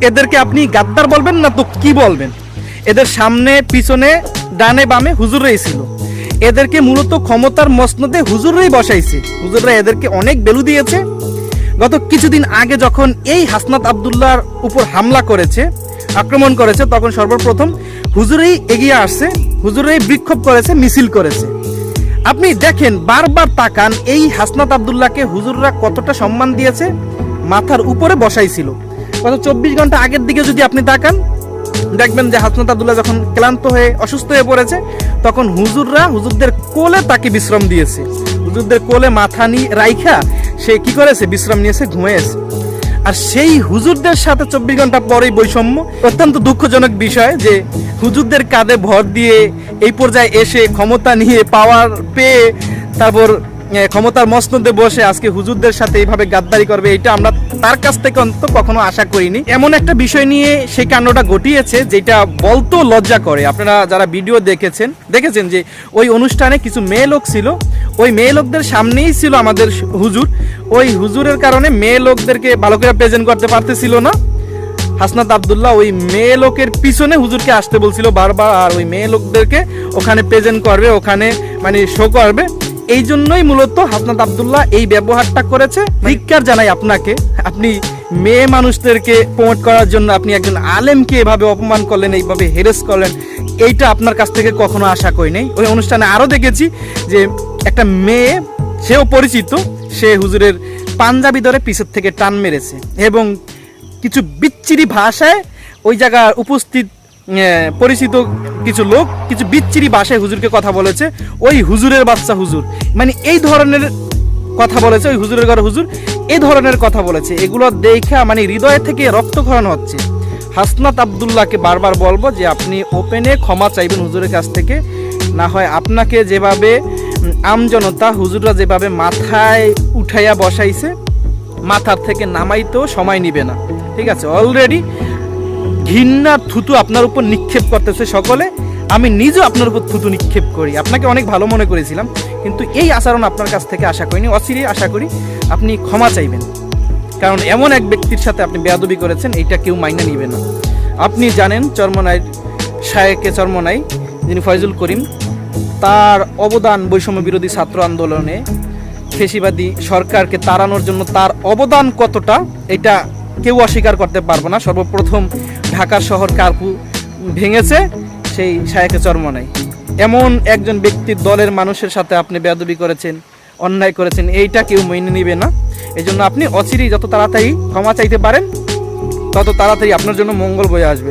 এদেরকে আপনি গাদ্দার বলবেন না তো কি বলবেন? এদের সামনে, পিছনে, ডানে, বামে হুজুররাই ছিল। এদেরকে মূলত ক্ষমতার মসনদে হুজুররাই বসাইছে। হুজুররা এদেরকে অনেক বেলু দিয়েছে। গত কিছুদিন আগে যখন এই হাসনাত আবদুল্লাহর উপর হামলা করেছে, আক্রমণ করেছে, তখন সর্বপ্রথম হুজুরেই এগিয়ে আসছে, হুজুরেই বিক্ষোভ করেছে, মিছিল করেছে। আপনি দেখেন, বারবার তাকান, এই হাসনাত আবদুল্লাহকে হুজুররা কতটা সম্মান দিয়েছে, মাথার উপরে বসাইছিল গত চব্বিশ ঘণ্টা আগের দিকে যদি আপনি তাকান, দেখবেন যে হাসনাত আবদুল্লাহ যখন ক্লান্ত হয়ে, অসুস্থ হয়ে পড়েছে, তখন হুজুররা হুজুরদের কোলে তাকে বিশ্রাম দিয়েছে। হুজুরদের কোলে মাথা নিয়ে রাইখা, সে কি করেছে? বিশ্রাম নিয়েছে ঘুমিয়েছে আর সেই হুজুরদের সাথে চব্বিশ ঘণ্টা পরেই বৈষম্য, অত্যন্ত দুঃখজনক বিষয় যে হুজুরদের কাঁধে ভর দিয়ে এই পর্যায়ে এসে ক্ষমতা নিয়ে পাওয়ার পেয়ে, তারপর ক্ষমতার মসনদে বসে আজকে হুজুরদের সাথে এইভাবে গাদ্দারি করবে এটা আমরা তার কাছ থেকে অন্তত কখনো আশা করিনি। এমন একটা বিষয় নিয়ে সেই কাণ্ডটা ঘটিয়েছে, যেটা বলতো লজ্জা করে। আপনারা যারা ভিডিও দেখেছেন দেখেছেন যে ওই অনুষ্ঠানে কিছু মেয়ে লোক ছিল। ওই মেয়ে লোকদের সামনেই ছিল আমাদের হুজুর। ওই হুজুরের কারণে মেয়ে লোকদেরকে ভালো করে প্রেজেন্ট করতে পারতেছিল না। হাসনাত আবদুল্লাহ ওই মেয়ে লোকের পিছনে হুজুরকে আসতে বলছিল বারবার, আর ওই মেয়ে লোকদেরকে ওখানে প্রেজেন্ট করবে, ওখানে মানে শো করবে। এই জন্যই মূলত হাসনাত আবদুল্লাহ এই ব্যবহারটা করেছে। ধিক্কার জানাই আপনাকে। আপনি মেয়ে মানুষদেরকে প্রমোট করার জন্য আপনি একজন আলেমকে এভাবে অপমান করলেন, এইভাবে হেরেস করলেন, এইটা আপনার কাছ থেকে কখনো আশা করি নাই। ওই অনুষ্ঠানে আরও দেখেছি যে একটা মেয়ে, সেও পরিচিত, সে হুজুরের পাঞ্জাবি ধরে পিছের থেকে টান মেরেছে এবং কিছু বিচ্ছিরি ভাষায় ওই জায়গার উপস্থিত পরিচিত কিছু লোক, কিছু বিচ্ছিরি ভাষায় হুজুরকে কথা বলেছে, ওই হুজুরের বাচ্চা হুজুর। মানে এই ধরনের কথা বলেছে, ওই হুজুরের ঘরে হুজুর, এই ধরনের কথা বলেছে। এগুলো দেখা মানে হৃদয় থেকে রক্তক্ষরণ হচ্ছে। হাসনাত আবদুল্লাহকে বারবার বলব যে আপনি ওপেনে ক্ষমা চাইবেন হুজুরের কাছ থেকে। না হয় আপনাকে যেভাবে আমজনতা হুজুররা যেভাবে মাথায় উঠাইয়া বসাইছে, মাথার থেকে নামাইতেও সময় নিবে না। ঠিক আছে? অলরেডি ঘৃণার থুতু আপনার উপর নিক্ষেপ করতেছে সকলে। আমি নিজেও আপনার উপর থুতু নিক্ষেপ করি। আপনাকে অনেক ভালো মনে করেছিলাম, কিন্তু এই আচরণ আপনার কাছ থেকে আশা করিনি। অচিরে আশা করি আপনি ক্ষমা চাইবেন। কারণ এমন এক ব্যক্তির সাথে আপনি বেয়াদবি করেছেন, এইটা কেউ মাইনে নিবে না। আপনি জানেন চর্মনাই শায়েকে চর্মনাই যিনি ফয়জুল করিম, তার অবদান বৈষম্য বিরোধী ছাত্র আন্দোলনে ফেসিবাদী সরকারকে তাড়ানোর জন্য তার অবদান কতটা, এটা কেউ অস্বীকার করতে পারব না। সর্বপ্রথম ঢাকার শহর কার্পু ভেঙেছে, সেই শায়েকে চর্মনাই। এমন একজন ব্যক্তির দলের মানুষের সাথে আপনি বেদবি করেছেন, অন্যায় করেছেন, এইটা কেউ মেনে নিবে না। এই জন্য আপনি অচিরেই যত তাড়াতাড়ি ক্ষমা চাইতে পারেন, তত তাড়াতাড়ি আপনার জন্য মঙ্গল বয়ে আসবে।